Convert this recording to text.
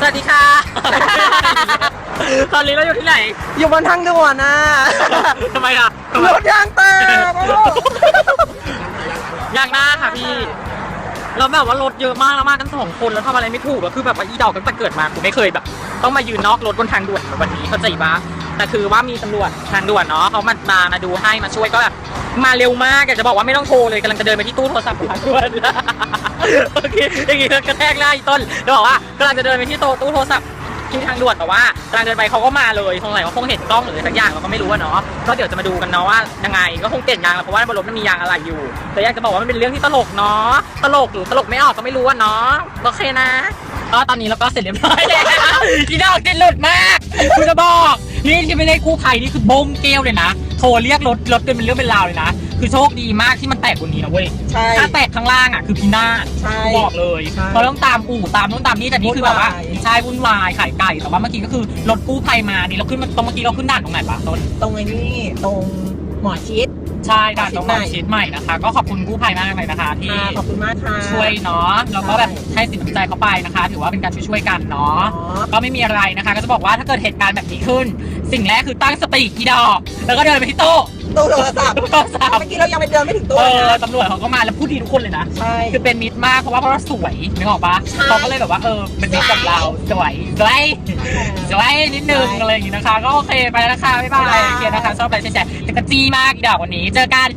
สวัสดีค่ะ ตอนนี้เราอยู่ที่ไหน อยู่บนทางด่วนนะทำไมอะทำไมรถยางแตกยางหน้าค่ะพี่แล้วแบบว่ารถเยอะมากแล้วมากันสองคนแล้วทำอะไรไม่ถูกแล้วคือแบบว่าอีดอกตั้งแต่เกิดมากูไม่เคยแบบ ต้องมายืนนอกรถบนทางด่วนเหมือนวันนี้เข้าใจปะแต่คือว่ามีตำรวจทางด่วนเนาะเขามามามาดูให้มาช่วยก็แบบมาเร็วมากอยากจะบอกว่าไม่ต้องโทรเลยกำลังจะเดินไปที่ตู้โทรศัพท์ของทางด่วน โอเคอย่างงี้ก็กระแทกหน้าอีต้นแล้วบอกว่ากำลังจะเดินไปที่โต๊ะตู้โทรศัพท์ที่ทางด่วนแต่ว่ากำลังเดินไปเขาก็มาเลยสงสัยว่าคงเห็นกล้องหรืออะไรสักอย่างเราก็ไม่รู้อะเนาะก็เดี๋ยวจะมาดูกันเนาะว่ายังไงก็คงเปลี่ยนยางแหละเพราะว่าบนรถมันมียางอะไรอยู่ แต่อยากจะบอกว่ามันเป็นเรื่องที่ตลกเนาะตลกหรือตลกไม่ออกก็ไม่รู้อะเนาะโอเคนะก็ตอนนี้เราก็เสร็จเรียบร้อยแล้วที่ดอกติดหลุดมากคุณจะบอกนี่ที่ไม่ได้กู้ภัยนี่คือบงเกลเลยนะ โทรเรียกรถรถเป็นเรื่องเป็นราวเลยนะ คือโชคดีมากที่มันแตกบนนี้นะเว้ย ใช่ ถ้าแตกข้างล่างอะคือพีนาศใช่บอกเลยใช่เราต้องตามอู่ตามนู่นตามนี่แต่นี่คือแบบว่าวุ่นวาย ใช่วุ่นวายขายไก่แต่ว่าเมื่อกี้ก็คือรถกู้ภัยมานี่เราขึ้นมาตรงเมื่อกี้เราขึ้นด่านตรงไหนปะต้น ตรงไอ้นี่ตรงหมอชิด ใช่ด่านตรงหมมาอชิชิดดใหม่นะคะ ก็ขอบคุณกู้ภัยมากเลยนะคะที่ ค่ะขอบคุณมากค่ะ ช่วยเนาะแล้วก็แบบให้สินน้ำใจเขาไปนะคะ ถือว่าเป็นการช่วยๆกันเนาะอ๋อก็ไม่มีอะไรนะคะ ก็จะบอกว่าถ้าเกิดเหตุการณ์แบบนี้ขึ้น สิ่งแรกคือตั้งสติกีดอกแล้วก็เดินไปที่โต๊ะตู้โทรศัพท์ โทรศัพท์ เมื่อกี้เรายังไปเดินไม่ถึงเอตู้เลยอนะตำรวจเขาก็มาแล้วพูดดีทุกคนเลยนะ ใช่ คือเป็นมิตรมากเพราะว่าเพราะว่าสวยนึกออกปะใช่เขาก็เลยแบบว่าเออเป็นมิตรกับเราสวยสวยสวยนิดนึงใช่อะไรอย่างงี้นะคะ ก็โอเคไปแล้วนะคะบ๊ายบายบ๊ายบาย โอเคนะคะชอบอะไรแชร์แต่กระจี้มากอีดอกวันนี้เจอกัน